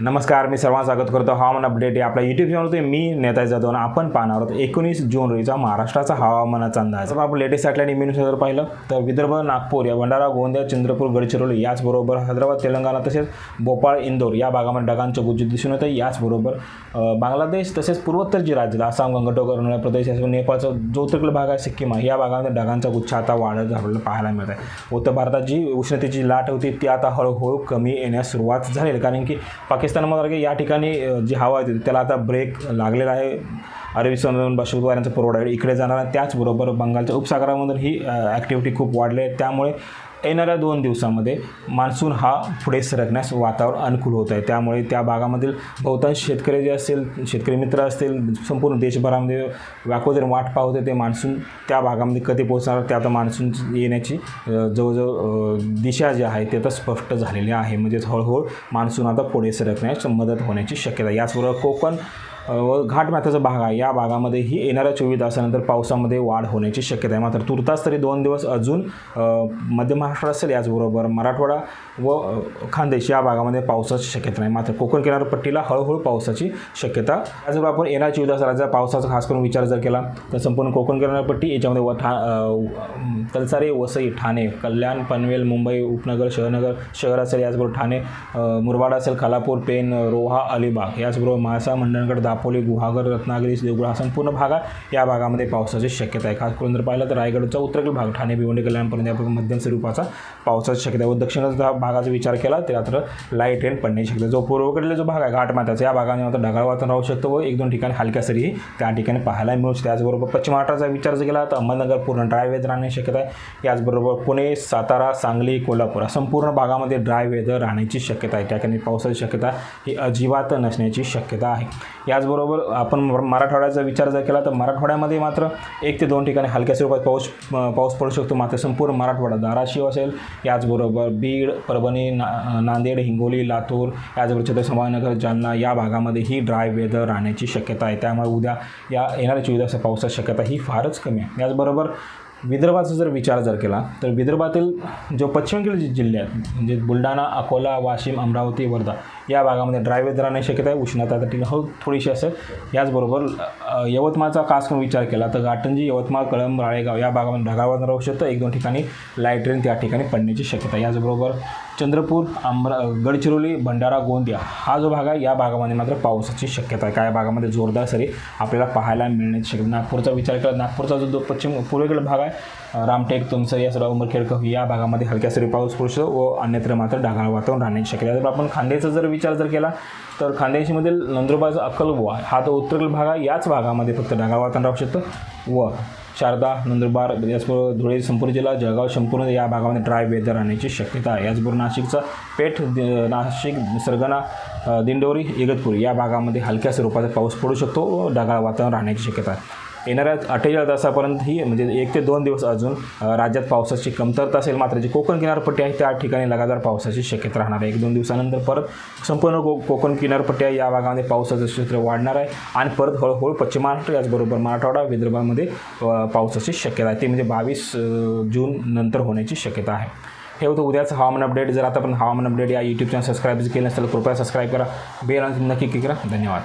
नमस्कार मी सर्वांना स्वागत करतो. हवामान अपडेट या आपल्या युट्यूब चॅनलवरती मी नेता जाधव आपण पाहणार आहोत एकोणीस जून रोजीचा महाराष्ट्राचा हवामानाचा अंदाज. आपण लेटेस्ट सॅटेलाईट इम्युनिटी जर पाहिलं तर विदर्भ नागपूर या भंडारा गोंदिया चंद्रपूर गडचिरोली याचबरोबर हैदराबाद तेलंगणा तसेच भोपाळ इंदोर या भागामध्ये ढगांचं गुज्ज दिसून येतं. याचबरोबर बांगलादेश तसेच पूर्वोत्तर जी राज्य आसाम गंगटोक अरुणाचल प्रदेश नेपाळचा जो उत्तरेकडील भाग आहे सिक्कीम आहे या भागामध्ये ढगांचा गुच्छ आता वाढत आपल्याला पाहायला मिळत आहे. उत्तर भारतात जी उष्णतेची लाट होती ती आता हळूहळू कमी येण्यास सुरुवात झाली कारण की पाकिस्तान पाकिस्तानमध्ये या ठिकाणी जी हवा होती त्याला आता ब्रेक लागलेला आहे अरबी समुद्रातून बाष्पीभूत वाऱ्यांचा पुरवठा इकडे जाणार आहे. त्याचबरोबर बंगालच्या उपसागरामधून ही ॲक्टिव्हिटी खूप वाढली आहे त्यामुळे येणाऱ्या दोन दिवसामध्ये मान्सून हा पुढे सरकण्यास वातावरण अनुकूल होत आहे. त्यामुळे त्या भागामधील बहुतांश शेतकरी जे असतील शेतकरी मित्र असतील संपूर्ण देशभरामध्ये व्याकोदर वाट पाहत होते ते मान्सून त्या भागामध्ये कधी पोहोचणार ते आता मान्सून येण्याची जवळजवळ दिशा जी आहे ते आता स्पष्ट झालेली आहे. म्हणजेच हळूहळू मान्सून आता पुढे सरकण्यास मदत होण्याची शक्यता याचबरोबर कोकण व घाटमाथ्याचा भाग आहे. या भागामध्येही येणाऱ्या चोवीस तासानंतर पावसामध्ये वाढ होण्याची शक्यता आहे. मात्र तुर्तास तरी दोन दिवस अजून मध्यम महाराष्ट्र असेल याचबरोबर मराठवाडा व खानदेश या भागामध्ये पावसाची शक्यता नाही. मात्र कोकण किनारपट्टीला हळूहळू पावसाची शक्यता. त्याचबरोबर आपण येणाऱ्या चोवीस पावसाचा खास करून विचार जर केला तर संपूर्ण कोकण किनारपट्टी याच्यामध्ये व ठा तलसारे वसई ठाणे कल्याण पनवेल मुंबई उपनगर शहरनगर शहर असेल याचबरोबर ठाणे मुरवाड मुरबाड असेल खालापूर पेन रोहा अलिबाग याचबरोबर म्हाळसा मंडणगड दापोली गुहागर रत्नागिरी देवगुळा हा संपूर्ण भाग या भागामध्ये पावसाची शक्यता आहे. खास करून जर पाहिलं तर रायगडचा उत्तरेकडील भाग ठाणे भिवंडी कल्याणपर्यंत या मध्यम स्वरूपाचा पावसाची. शक्यता आहे व दक्षिणेचा भागाचा विचार केला तर मात्र लाइट रेन पडण्याची शक्यता. जो पूर्वेकडील जो भाग आहे घाटमाथ्याचा या भागाने मात्र ढगाळ वातावरण राहू शकतो व एक दोन ठिकाणी हलक्या सरीही त्या ठिकाणी पाहायला मिळू शकते. त्याचबरोबर पश्चिम महाराष्ट्राचा विचार जर केला तर अहमदनगर पूर्ण ड्राय वेदर राहण्याची शक्यता आहे. याचबरोबर पुणे सातारा सांगली कोल्हापूर संपूर्ण भागामध्ये ड्राय वेदर राहण्याची शक्यता आहे. त्या ठिकाणी पावसाची शक्यता ही अजिबात नसण्याची शक्यता आहे. याचबरोबर आपण मराठवाड्याचा विचार जर केला तर मराठवाड्यामध्ये मात्र एक ते दोन ठिकाणी हलक्या स्वरूपात पाऊस पाऊस पडू शकतो. मात्र संपूर्ण मराठवाडा धाराशिव असेल याचबरोबर बीड परभणी ना नांदेड हिंगोली लातूर याचबरोबर छत्रसंभाजीनगर जालना या भागामध्ये ही ड्राय वेदर राहण्याची शक्यता आहे. त्यामुळे उद्या या येणाऱ्या चोवीस पावसाची शक्यता ही फारच कमी आहे. याचबरोबर विदर्भाचा जर विचार जर केला तर विदर्भातील जो पश्चिमेकडील जे जिल्हे आहेत म्हणजे बुलढाणा अकोला वाशिम अमरावती वर्धा या भागामध्ये ड्राय वेदर राहण्याची शक्यता आहे. उष्णता त्या ठिकाणी हो थोडीशी असेल. याचबरोबर यवतमाळचा खास करून विचार केला तर घाटंजी यवतमाळ कळंब राळेगाव या भागामध्ये ढगाळ राहू शकतं. एक दोन ठिकाणी लाइट रेन त्या ठिकाणी पडण्याची शक्यता आहे. याचबरोबर चंद्रपूर अमरा गडचिरोली भंडारा गोंदिया हा जो भाग आहे या भागामध्ये मात्र पावसाची शक्यता आहे. काय भागामध्ये जोरदार सरी आपल्याला पाहायला मिळण्याची शक्यता नागपूरचा विचार केला नागपूरचा जो जो पश्चिम पूर्वेकडील भाग आहे रामटेक तुमसर या सर्व उमरखेड या भागामध्ये हलक्या सरी पाऊस पडू शकतो व अन्यत्र मात्र ढगाळ वातावरण राहण्याची शक्यता आहे. जर आपण खांद्याचा जर विचार जर केला तर खानदेशीमधील नंदुरबारचा अक्कलबुवा हा तो उत्तरेकडील भाग आहे. याच भागामध्ये फक्त ढगाळ वातावरण राहू शकतं व शारदा नंदुरबार याचबरोबर धुळे संपूर्ण जिल्हा जळगाव संपूर्ण या भागामध्ये ड्राय वेदर राहण्याची शक्यता आहे. याचबरोबर नाशिकचा पेठ नाशिक सरगणा दिंडोरी इगतपुरी या भागामध्ये हलक्या स्वरूपाचा पाऊस पडू शकतो व ढगाळ वातावरण राहण्याची शक्यता आहे. येणाऱ्या अठ्ठेचाळीस तासापर्यंत ही म्हणजे एक ते दोन दिवस अजून राज्यात पावसाची कमतरता असेल मात्र जी कोकण किनारपट्टी आहे त्या ठिकाणी लगातार पावसाची शक्यता राहणार आहे. एक दोन दिवसानंतर परत संपूर्ण को कोकण किनारपट्टी आहे या भागामध्ये पावसाचं क्षेत्र वाढणार आहे आणि परत हळूहळू पश्चिम महाराष्ट्र याचबरोबर मराठवाडा विदर्भामध्ये पावसाची शक्यता आहे. ती म्हणजे बावीस जून नंतर होण्याची शक्यता आहे. हे होतं उद्याचं हवामान अपडेट. जर आतापर्यंत हवामान अपडेट या यूट्यूब चॅनल सबस्क्राईब केलं नसेल तर कृपया सबस्क्राईब करा. बेल नक्की क्लिक करा. धन्यवाद.